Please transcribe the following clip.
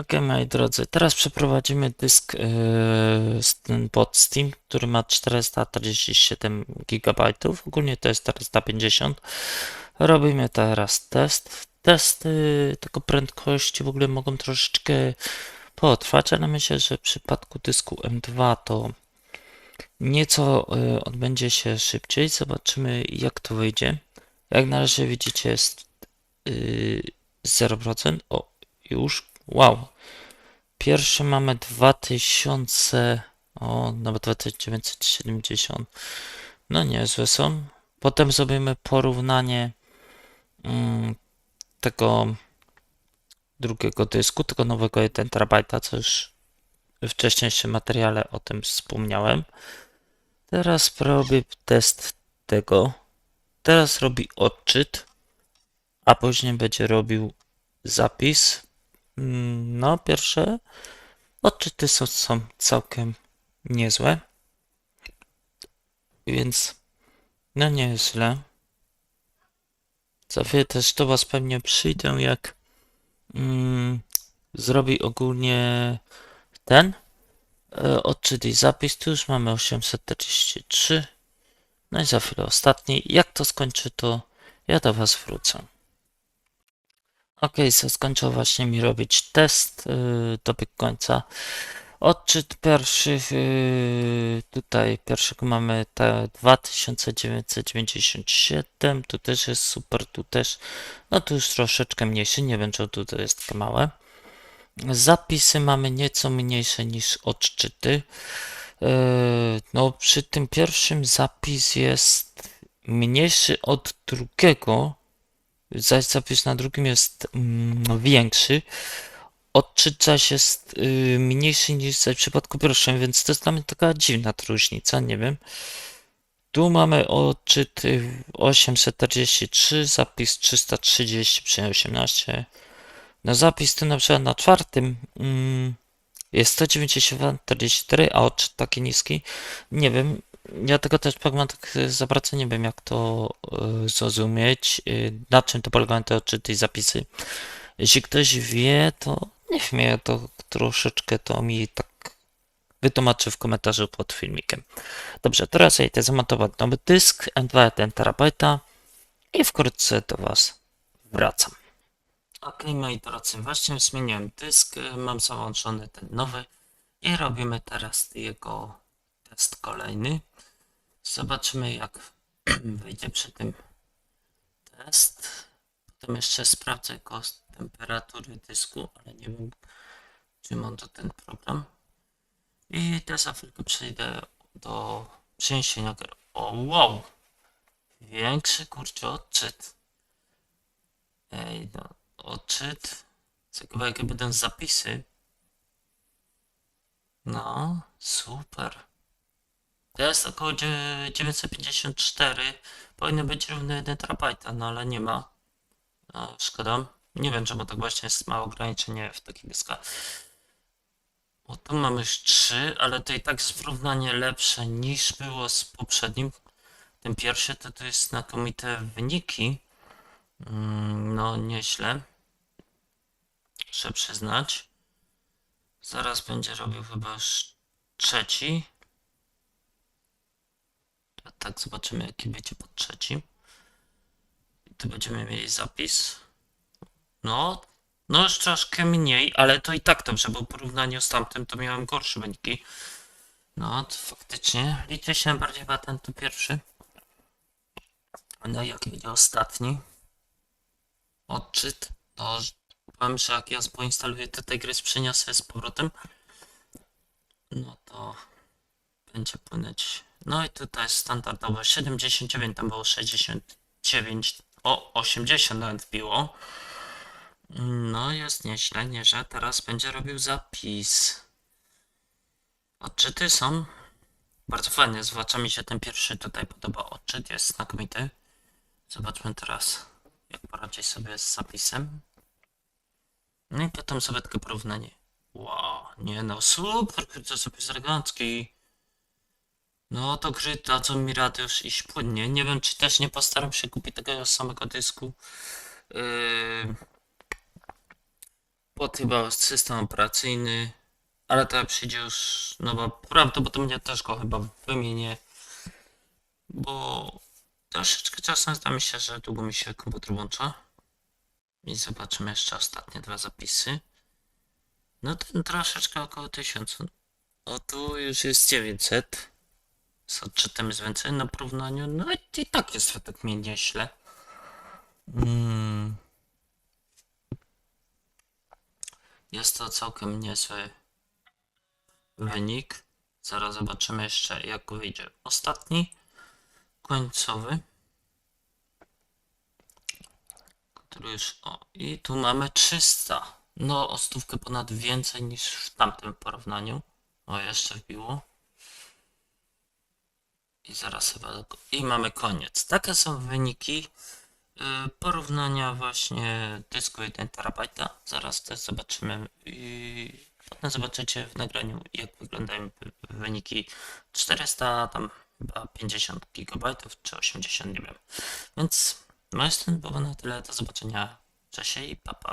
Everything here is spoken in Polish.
Ok, moi drodzy, teraz przeprowadzimy dysk yy, ten pod Steam, który ma 447 GB. Ogólnie to jest 450. Robimy teraz test. Testy tego prędkości w ogóle mogą troszeczkę potrwać, ale myślę, że w przypadku dysku M2 to nieco yy, odbędzie się szybciej. Zobaczymy, jak to wyjdzie. Jak na razie widzicie, jest yy, 0%. O, już. Wow. Pierwszy mamy 2000, o, nawet 2970. No niezłe są. Potem zrobimy porównanie mm, tego drugiego dysku, tego nowego 1 TB, co już w wcześniejszym materiale o tym wspomniałem. Teraz robię test tego. Teraz robi odczyt, a później będzie robił zapis. No, pierwsze odczyty są, są całkiem niezłe, więc no nie jest źle. Za chwilę też do Was pewnie przyjdę, jak mm, zrobi ogólnie ten e, odczyt i zapis. Tu już mamy 843. No i za chwilę ostatni. Jak to skończy, to ja do Was wrócę. Ok, so skończył właśnie mi robić test, yy, dobiegł końca. Odczyt pierwszy, yy, tutaj pierwszego mamy te 2997, tu też jest super, tu też, no tu już troszeczkę mniejszy, nie wiem czemu tutaj jest takie małe. Zapisy mamy nieco mniejsze niż odczyty. Yy, no przy tym pierwszym zapis jest mniejszy od drugiego, zaś zapis na drugim jest mm, większy. Odczyt zaś jest y, mniejszy niż w przypadku pierwszym, więc to jest dla mnie taka dziwna różnica, nie wiem. Tu mamy odczyt y, 843, zapis 330 przy 18. No zapis tu na przykład na czwartym mm, jest 190-44, a odczyt taki niski. Nie wiem, ja tego też Pacman tak y, za bardzo nie wiem, jak to y, zrozumieć, y, na czym to polegają te odczyty i zapisy. Jeśli ktoś wie, to niech mnie to troszeczkę to mi tak wytłumaczy w komentarzu pod filmikiem. Dobrze, teraz ja idę zamontować nowy dysk M2 1 TB i wkrótce do Was wracam. Ok, moi drodzy, właśnie zmieniłem dysk, mam załączony ten nowy i robimy teraz jego test kolejny. Zobaczymy jak wyjdzie przy tym test. Potem jeszcze sprawdzę koszt temperatury dysku, ale nie wiem czy mam to ten program. I teraz za chwilkę przejdę do przeniesienia. O wow! Większy kurczę odczyt. Ej, no, odczyt. Ciekawe jakie będą zapisy. No, super. To jest około dzie- 954. Powinno być równe 1 terabajta, no ale nie ma. No, szkoda. Nie wiem czemu tak właśnie jest małe ograniczenie w takich dyskach. O, tu mamy już 3, ale to i tak jest porównanie lepsze niż było z poprzednim. Ten pierwszy to to jest znakomite wyniki. Mm, No, nieźle. Muszę przyznać. Zaraz będzie robił chyba trzeci. Tak zobaczymy jaki będzie pod trzecim. I tu będziemy mieli zapis. No, no już troszkę mniej, ale to i tak dobrze, bo w porównaniu z tamtym to miałem gorsze wyniki. No, to faktycznie. Liczy się bardziej chyba ten tu pierwszy. No i jaki będzie ostatni? Odczyt. No, powiem, że jak ja poinstaluję te gry, przeniosę z powrotem, no to będzie płynąć. No i tutaj standardowo 79, tam było 69, o 80 nawet biło. No jest nieźle, nie, że teraz będzie robił zapis. Odczyty są bardzo fajne, zwłaszcza mi się ten pierwszy tutaj podoba. Odczyt jest znakomity. Zobaczmy teraz, jak poradzi sobie z zapisem. No i potem sobie takie porównanie. Wow, nie no, super, to zapis elegancki. No to gry dadzą mi już iść płynnie. Nie wiem, czy też nie postaram się kupić tego samego dysku. Yy, pod chyba system operacyjny, ale to przyjdzie już, no bo prawdopodobnie też go chyba wymienię, bo troszeczkę czasem zda mi się, że długo mi się komputer włącza. I zobaczymy jeszcze ostatnie dwa zapisy. No ten troszeczkę około 1000. O tu już jest 900. Z odczytem jest więcej na porównaniu. No i, tak jest według mnie nieźle. Mm. Jest to całkiem niezły wynik. Zaraz zobaczymy jeszcze jak wyjdzie ostatni, końcowy. Który już, o, i tu mamy 300. No, o stówkę ponad więcej niż w tamtym porównaniu. O, jeszcze wbiło. I zaraz chyba, i mamy koniec. Takie są wyniki y, porównania właśnie dysku 1 terabajta. Zaraz też zobaczymy i potem zobaczycie w nagraniu jak wyglądają wy- wyniki 400, tam chyba 50 gigabajtów czy 80, nie wiem. Więc no jest ten było na tyle. Do zobaczenia. Cześć i papa.